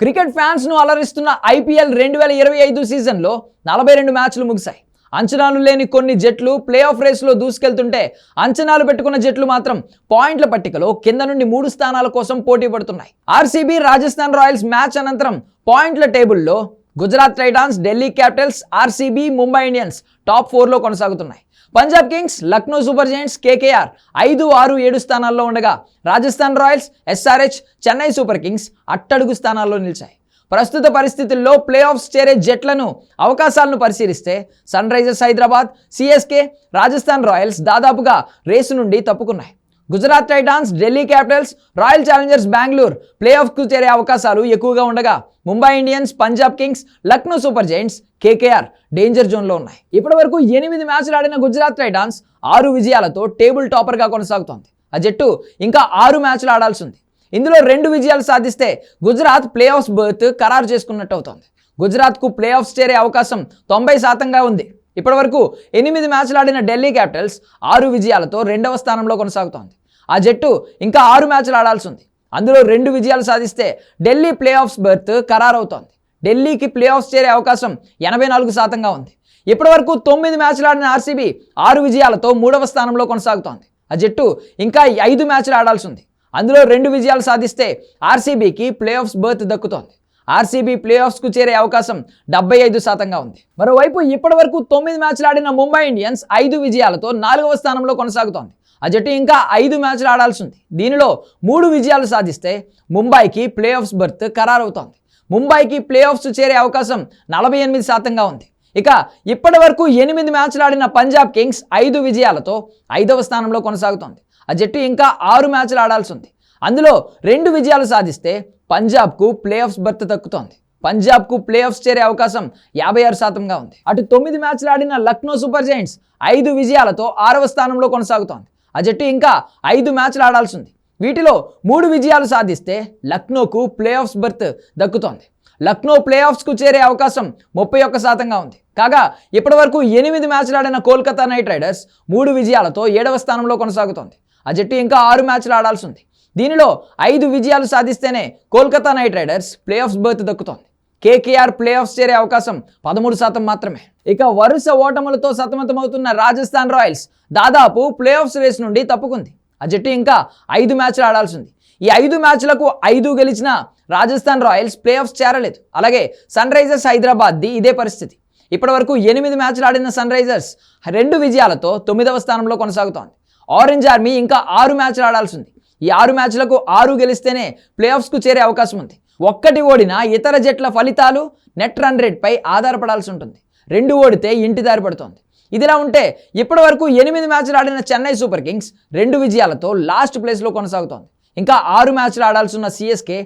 Cricket ఫ్యాన్స్ను అలరిస్తున్న IPL రెండు వేల ఇరవై ఐదు సీజన్లో నలభై రెండు మ్యాచ్లు ముగిశాయి. అంచనాలు లేని కొన్ని జట్లు ప్లే ఆఫ్ రేస్లో దూసుకెళ్తుంటే అంచనాలు పెట్టుకున్న జట్లు మాత్రం పాయింట్ల పట్టికలో కింద నుండి మూడు స్థానాల కోసం పోటీ పడుతున్నాయి. ఆర్సీబీ రాజస్థాన్ రాయల్స్ మ్యాచ్ అనంతరం పాయింట్ల టేబుల్లో Gujarat Titans Delhi Capitals RCB Mumbai Indians top ఫోర్లో కొనసాగుతున్నాయి. Punjab Kings Lucknow Super Giants KKR ఐదు ఆరు ఏడు స్థానాల్లో ఉండగా Rajasthan Royals SRH Chennai Super Kings అట్టడుగు స్థానాల్లో నిలిచాయి. ప్రస్తుత పరిస్థితుల్లో ప్లే ఆఫ్స్ చేరే జట్లను అవకాశాలను పరిశీలిస్తే Sunrisers Hyderabad CSK Rajasthan Royals దాదాపుగా రేసు నుండి తప్పుకున్నాయి. Gujarat Titans Delhi Capitals Royal Challengers Bengaluru play ఆఫ్కు చేరే అవకాశాలు ఎక్కువగా ఉండగా Mumbai Indians Punjab Kings Lucknow Super Giants KKR danger జోన్లో ఉన్నాయి. ఇప్పటి వరకు ఎనిమిది మ్యాచ్లు ఆడిన గుజరాత్ టైటాన్స్ ఆరు విజయాలతో టేబుల్ టాపర్గా కొనసాగుతోంది. ఆ జట్టు ఇంకా ఆరు మ్యాచ్లు ఆడాల్సి ఉంది ఇందులో రెండు విజయాలు సాధిస్తే గుజరాత్ ప్లే ఆఫ్స్ బర్త్ ఖరారు చేసుకున్నట్టు అవుతోంది. గుజరాత్కు ప్లే ఆఫ్స్ చేరే అవకాశం తొంభై శాతంగా ఉంది. ఇప్పటివరకు ఎనిమిది మ్యాచ్లు ఆడిన ఢిల్లీ క్యాపిటల్స్ ఆరు విజయాలతో రెండవ స్థానంలో కొనసాగుతోంది. ఆ జట్టు ఇంకా ఆరు మ్యాచ్లు ఆడాల్సి ఉంది అందులో రెండు విజయాలు సాధిస్తే ఢిల్లీ ప్లే ఆఫ్స్ బర్త్ ఖరారవుతోంది. ఢిల్లీకి ప్లే ఆఫ్స్ చేరే అవకాశం ఎనభై నాలుగు శాతంగా ఉంది. ఇప్పటివరకు తొమ్మిది మ్యాచ్లు ఆడిన ఆర్సీబీ ఆరు విజయాలతో మూడవ స్థానంలో కొనసాగుతోంది. ఆ జట్టు ఇంకా ఐదు మ్యాచ్లు ఆడాల్సి ఉంది అందులో రెండు విజయాలు సాధిస్తే ఆర్సీబీకి ప్లే ఆఫ్స్ బర్త్ దక్కుతోంది. ఆర్సీబీ ప్లే ఆఫ్స్కు చేరే అవకాశం డెబ్బై ఐదు శాతంగా ఉంది. మరోవైపు ఇప్పటి వరకు తొమ్మిది మ్యాచ్లు ఆడిన ముంబై ఇండియన్స్ ఐదు విజయాలతో నాలుగవ స్థానంలో కొనసాగుతోంది. ఆ జట్టు ఇంకా ఐదు మ్యాచ్లు ఆడాల్సి ఉంది దీనిలో మూడు విజయాలు సాధిస్తే ముంబైకి ప్లే ఆఫ్స్ బర్త్ ఖరారవుతోంది. ముంబైకి ప్లే ఆఫ్స్ చేరే అవకాశం నలభై ఎనిమిది శాతంగా ఉంది. ఇక ఇప్పటి వరకు ఎనిమిది మ్యాచ్లు ఆడిన పంజాబ్ కింగ్స్ ఐదు విజయాలతో ఐదవ స్థానంలో కొనసాగుతోంది. ఆ జట్టు ఇంకా ఆరు మ్యాచ్లు ఆడాల్సి ఉంది అందులో రెండు విజయాలు సాధిస్తే పంజాబ్కు ప్లే ఆఫ్స్ బర్త్ దక్కుతోంది. పంజాబ్కు ప్లే ఆఫ్స్ చేరే అవకాశం యాభై ఆరు శాతంగా ఉంది. అటు తొమ్మిది మ్యాచ్లు ఆడిన లక్నో సూపర్ జైంట్స్ ఐదు విజయాలతో ఆరవ స్థానంలో కొనసాగుతోంది. ఆ జట్టు ఇంకా ఐదు మ్యాచ్లు ఆడాల్సి ఉంది వీటిలో మూడు విజయాలు సాధిస్తే లక్నోకు ప్లే ఆఫ్స్ బర్త్ దక్కుతోంది. లక్నో ప్లే ఆఫ్స్కు చేరే అవకాశం ముప్పై ఒక్క శాతంగా ఉంది. కాగా ఇప్పటివరకు ఎనిమిది మ్యాచ్లు ఆడిన కోల్కతా నైట్ రైడర్స్ మూడు విజయాలతో ఏడవ స్థానంలో కొనసాగుతోంది. ఆ జట్టు ఇంకా ఆరు మ్యాచ్లు ఆడాల్సి ఉంది దీనిలో ఐదు విజయాలు సాధిస్తేనే Kolkata Knight Riders playoffs berth దక్కుతోంది. కేకేఆర్ ప్లే ఆఫ్స్ చేరే అవకాశం పదమూడు శాతం మాత్రమే. ఇక వరుస ఓటములతో సతమతమవుతున్న రాజస్థాన్ రాయల్స్ దాదాపు ప్లే ఆఫ్స్ రేస్ నుండి తప్పుకుంది. ఆ జట్టు ఇంకా ఐదు మ్యాచ్లు ఆడాల్సింది. ఈ ఐదు మ్యాచ్లకు ఐదు గెలిచిన రాజస్థాన్ రాయల్స్ ప్లే ఆఫ్స్ చేరలేదు. అలాగే సన్ రైజర్స్ హైదరాబాద్ది ఇదే పరిస్థితి. ఇప్పటివరకు ఎనిమిది మ్యాచ్లు ఆడిన సన్ రైజర్స్ రెండు విజయాలతో తొమ్మిదవ స్థానంలో కొనసాగుతోంది. ఆరెంజ్ ఆర్మీ ఇంకా ఆరు మ్యాచ్లు ఆడాల్సింది. ఈ ఆరు మ్యాచ్లకు ఆరు గెలిస్తేనే ప్లే ఆఫ్స్కు చేరే అవకాశం ఉంది. ఒక్కటి ఓడిన ఇతర జట్ల ఫలితాలు నెట్ రన్ రేట్పై ఆధారపడాల్సి ఉంటుంది. రెండు ఓడితే ఇంటి దారి పడుతోంది. ఇదిలా ఉంటే ఇప్పటి వరకు ఎనిమిది మ్యాచ్లు ఆడిన చెన్నై సూపర్ కింగ్స్ రెండు విజయాలతో లాస్ట్ ప్లేస్లో కొనసాగుతోంది. ఇంకా ఆరు మ్యాచ్లు ఆడాల్సిన సిఎస్కే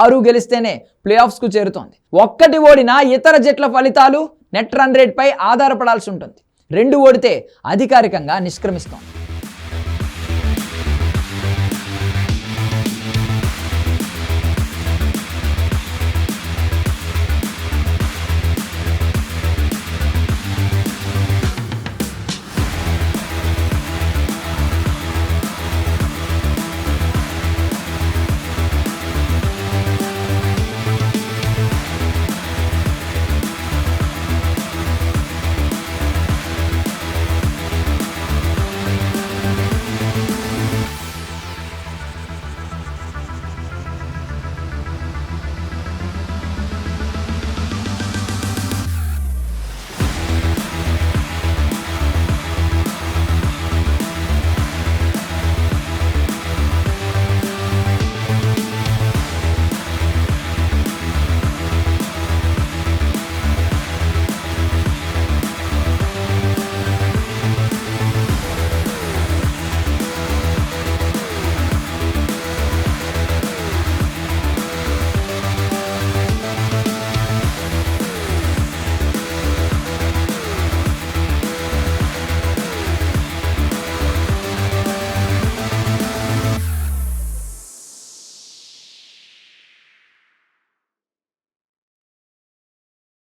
ఆరు గెలిస్తేనే ప్లే ఆఫ్స్కు చేరుతోంది. ఒక్కటి ఓడిన ఇతర జట్ల ఫలితాలు నెట్ రన్ రేట్పై ఆధారపడాల్సి ఉంటుంది. రెండు ఓడితే అధికారికంగా నిష్క్రమిస్తోంది